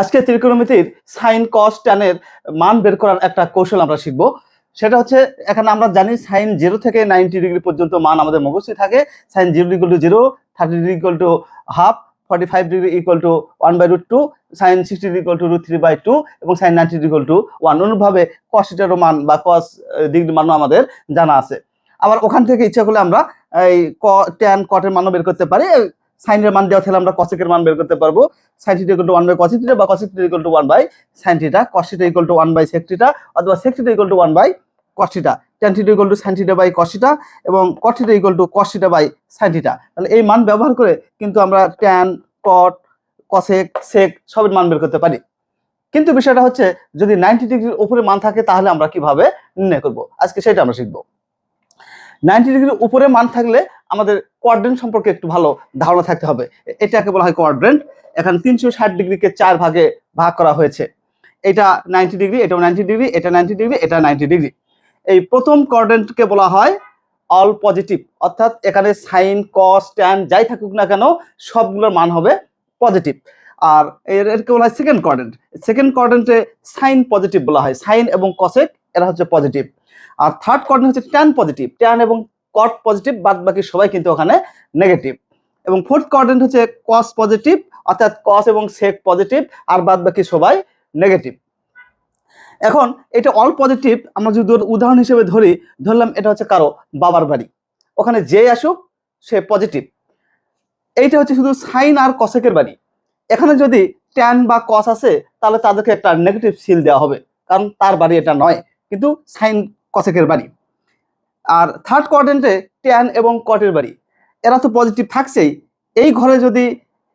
আজকে ত্রিকোণমিতির সাইন কস ট্যানের মান বের করার একটা কৌশল আমরা শিখব। সেটা হচ্ছে, এখানে আমরা জানি সাইন জিরো থেকে নাইনটি ডিগ্রি পর্যন্ত মান আমাদের মুখস্থই থাকে। Sine zero equal to zero, thirty degree equal to half, forty five degree equal to one by root two, sine sixty degree equal to root three by two এবং sine ninety degree to one. অনুভাবে কসিটারও মান বা কস degree মানও আমাদের জানা আছে। আবার ওখান থেকে ইচ্ছা করলে আমরা এই ক ট্যান কটের মানও বের করতে পারি। সাইনের মান দেওয়া থাকলে আমরা কসেকের মান বের করতে পারব। Sine theta to one by theta বা cosec theta equal to one by sine theta cos to one by sec অথবা sec theta to one by cos theta equal to sine by cos theta এবং cot theta to cos by sine theta তাহলে এই মান ব্যবহার করে কিন্তু আমরা tan কট cosec সেক সবের মান বের করতে পারি। কিন্তু বিষয়টা হচ্ছে, যদি নাইনটি ডিগ্রির উপরে মান থাকে, তাহলে আমরা কীভাবে নির্ণয় করব? আজকে সেটা আমরা শিখব। নাইনটি ডিগ্রির উপরে মান থাকলে আমাদের কোয়াড্রেন্ট সম্পর্কে একটু ভালো ধারণা থাকতে হবে। এটাকে বলা হয় কোয়াড্রেন্ট এখানে তিনশো ষাট ডিগ্রিকে চার ভাগে ভাগ করা হয়েছে। এটা নাইনটি ডিগ্রি, এটাও নাইনটি ডিগ্রি, এটা নাইনটি ডিগ্রি, এটা নাইনটি ডিগ্রি। এই প্রথম কোয়াড্রেন্টকে বলা হয় অল পজিটিভ অর্থাৎ এখানে সাইন কস ট্যান যাই থাকুক না কেন, সবগুলোর মান হবে পজিটিভ আর এর, এরকে বলা হয় সেকেন্ড কোয়াড্রেন্ট সেকেন্ড কোয়াড্রেন্টে সাইন পজিটিভ বলা হয়। সাইন এবং কসেক এরা হচ্ছে পজিটিভ আর থার্ড কোয়াড্রেন্ট হচ্ছে ট্যান পজিটিভ ট্যান এবং কট পজিটিভ বাদ বাকি সবাই কিন্তু ওখানে নেগেটিভ এবং ফোর্থ কোয়াড্রেন্ট হচ্ছে কস পজিটিভ অর্থাৎ কস এবং সেক পজিটিভ আর বাদ বাকি সবাই নেগেটিভ এখন এটা অল পজিটিভ আমরা যদি উদাহরণ হিসেবে ধরি, ধরলাম এটা হচ্ছে কারও বাবার বাড়ি। ওখানে যে আসুক, সে পজিটিভ এইটা হচ্ছে শুধু সাইন আর কসেকের বাড়ি। এখানে যদি ট্যান বা কস আছে, তাহলে তাদেরকে একটা নেগেটিভ সিল দেওয়া হবে। কারণ তার বাড়ি এটা নয়, কিন্তু সাইন কসেকের বাড়ি। আর থার্ড কোয়াড্রেন্টে ট্যান এবং কটের বাড়ি। এরা তো পজিটিভ থাকছেই। এই ঘরে যদি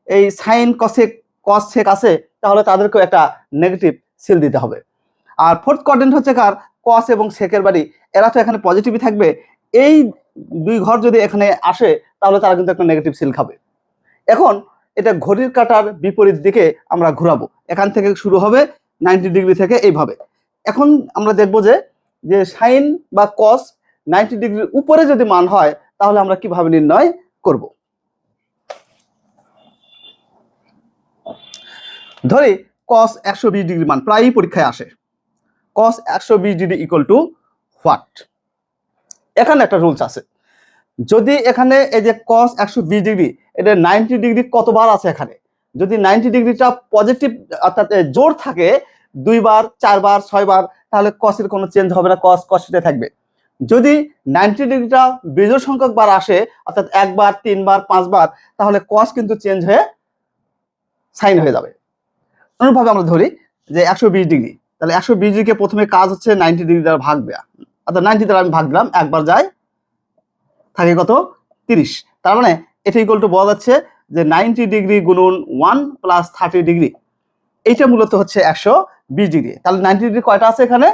এই সাইন কসেক কস সেক আসে, তাহলে তাদেরকেও একটা নেগেটিভ সিল দিতে হবে। আর ফোর্থ কোয়াড্রেন্ট হচ্ছে কার? কস এবং সেকের বাড়ি। এরা তো এখানে পজিটিভই থাকবে। এই দুই ঘর যদি এখানে আসে, তাহলে তারা কিন্তু একটা নেগেটিভ সিল খাবে। এখন এটা ঘড়ির কাটার বিপরীত দিকে আমরা ঘোরাবো। এখান থেকে শুরু হবে নাইনটি ডিগ্রি থেকে এইভাবে। এখন আমরা দেখব যে যে সাইন বা কস নাইনটি ডিগ্রির উপরে যদি মান হয়, তাহলে আমরা কীভাবে নির্ণয় করব? ধরি কস একশো বিশ ডিগ্রি মান প্রায়ই পরীক্ষায় আসে। কস একশো বিশ ডিগ্রি ইকুয়াল টু হোয়াট এখানে একটা রুলস আছে। যদি এখানে এই যে কস একশো বিশ ডিগ্রি, এটা নাইনটি ডিগ্রি কতবার আছে এখানে? যদি নাইনটি ডিগ্রিটা পজিটিভ অর্থাৎ জোর থাকে, দুইবার, চারবার, ছয়বার, তাহলে কসের কোনো চেঞ্জ হবে না কস কসিতে থাকবে। যদি নাইনটি ডিগ্রিটা বিজোড় সংখ্যক বার আসে, অর্থাৎ একবার, তিনবার, পাঁচবার, তাহলে কস কিন্তু চেঞ্জ হয়ে সাইন হয়ে যাবে। অনুরূপভাবে আমরা ধরি যে একশো বিশ ডিগ্রি। তাহলে একশো বিশ ডিগ্রিকে প্রথমে কাজ হচ্ছে নাইনটি ডিগ্রি দ্বারা ভাগ দেওয়া অর্থাৎ নাইনটি দ্বারা আমি ভাগ দিলাম, একবার যায়, থাকে কত? তিরিশ। তার মানে এটা ইকুয়াল টু বলা যাচ্ছে যে নাইনটি ডিগ্রি গুণন ওয়ান প্লাস থার্টি ডিগ্রি। এইটা মূলত হচ্ছে একশো বিশ ডিগ্রি। তাহলে নাইনটি ডিগ্রি কয়টা আছে এখানে?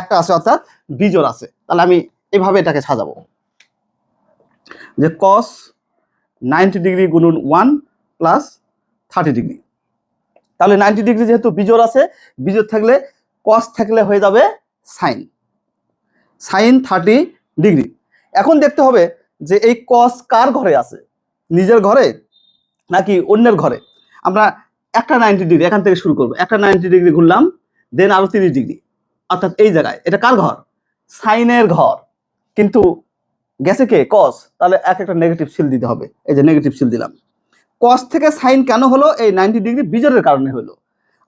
একটা আছে, অর্থাৎ বিজোর আছে। তাহলে আমি এভাবে এটাকে সাজাবো। যে কস নাইনটি ডিগ্রি গুণন ওয়ান প্লাস থার্টি ডিগ্রি তাহলে নাইনটি ডিগ্রি যেহেতু বিজোর আছে বিজোর থাকলে কস থাকলে হয়ে যাবে সাইন সাইন থার্টি ডিগ্রি এখন দেখতে হবে যে এই কস কার ঘরে আছে? নিজের ঘরে নাকি অন্যের ঘরে? আমরা একটা নাইনটি ডিগ্রি এখান থেকে শুরু করব। একটা নাইনটি ডিগ্রি ঘুরলাম দেন আরও তিরিশ ডিগ্রি অর্থাৎ এই জায়গায়, এটা কার ঘর? সাইনের ঘর। কিন্তু গেছে কে? কস তাহলে এক একটা নেগেটিভ সিল দিতে হবে। এই যে নেগেটিভ সিল দিলাম। কস থেকে সাইন কেন হলো? এই নাইনটি ডিগ্রি বিজোরের কারণে হলো।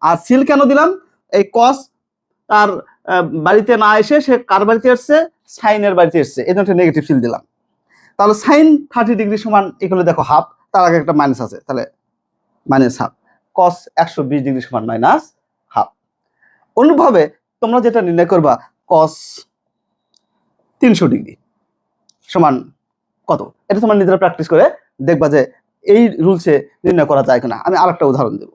আর সিল কেন দিলাম? এই কস তার বাড়িতে না এসে সে কার বাড়িতে এসছে? সাইনের বাড়িতে এসছে। এই জন্য নেগেটিভ সিল দিলাম। তাহলে সাইন থার্টি ডিগ্রি সমান এগুলো দেখো হাফ তার আগে একটা মাইনাস আছে। তাহলে মাইনাস হাফ কস একশো বিশ ডিগ্রি সমান মাইনাস হাফ অনুভাবে তোমরা যেটা নির্ণয় করবা কস তিনশো ডিগ্রি সমান কত? এটা তোমরা নিজেরা প্র্যাকটিস করে দেখবা যে এই রুলসে নির্ণয় করা যায় কিনা। আমি আরেকটা উদাহরণ দেব।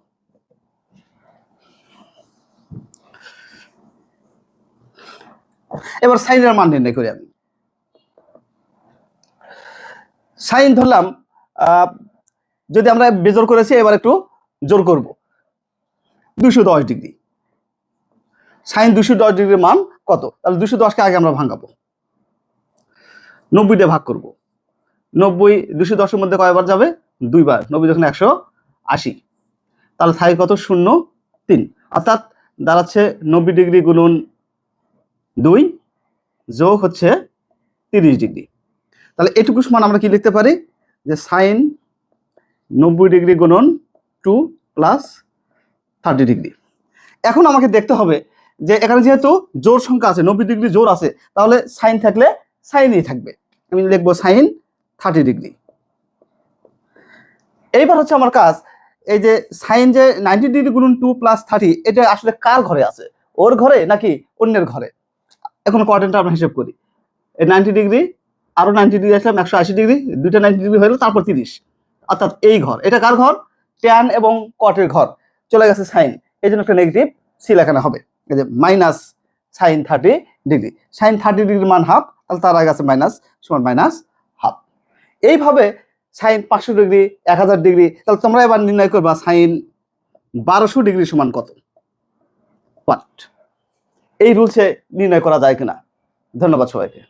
এবার সাইনের মান নির্ণয় করি আমি। সাইন ধরলাম যদি আমরা বেজোর করেছি, এবার একটু জোর করব। দুশো দশ ডিগ্রি। সাইন দুশো দশ ডিগ্রির মান কত? তাহলে দুশো দশকে আগে আমরা ভাঙাবো। নব্বই ভাগ করব। নব্বই দুশো দশের মধ্যে কয়বার যাবে? দুইবার। নব্বই যখন একশো আশি। তাহলে থাকে কত? শূন্য, তিন। অর্থাৎ দাঁড়াচ্ছে নব্বই ডিগ্রি গুণন দুই যোগ হচ্ছে তিরিশ ডিগ্রি। তাহলে এটুকু সমান আমরা কি লিখতে পারি? যে সাইন নব্বই ডিগ্রি গুণন টু প্লাস থার্টি ডিগ্রি। এখন আমাকে দেখতে হবে যে এখানে যেহেতু জোর সংখ্যা আছে, নব্বই ডিগ্রি জোর আছে, তাহলে সাইন থাকলে সাইনই থাকবে। আমি লিখব সাইন থার্টি ডিগ্রি। এইবার হচ্ছে আমার কাজ, এই যে সাইন যে নাইনটি ডিগ্রি গুণন টু প্লাস থার্টি, এটা আসলে কার ঘরে আছে? ওর ঘরে নাকি অন্যের ঘরে? এখন কোয়ার্টেনটা আমরা হিসেব করি। এই নাইনটি ডিগ্রি, আরও নাইনটি ডিগ্রি আসলাম, একশো আশি ডিগ্রি, দুইটা নাইনটি ডিগ্রি হয়ে তারপর তিরিশ। অর্থাৎ এই ঘর, এটা কার ঘর? ট্যান এবং কটের ঘর। চলে গেছে সাইন, এই জন্য একটা নেগেটিভ সি লেখানো হবে। এই যে minus sine thirty degree sine thirty degree মান হাফ তাহলে তার আগে আছে মাইনাস সমান মাইনাস হাফ এইভাবে সাইন পাঁচশো ডিগ্রি এক হাজার ডিগ্রি তাহলে তোমরা এবার নির্ণয় করবা সাইন বারোশো ডিগ্রি সমান কত? হোয়াট এই রুলসে নির্ণয় করা যায় কিনা? ধন্যবাদ সবাইকে।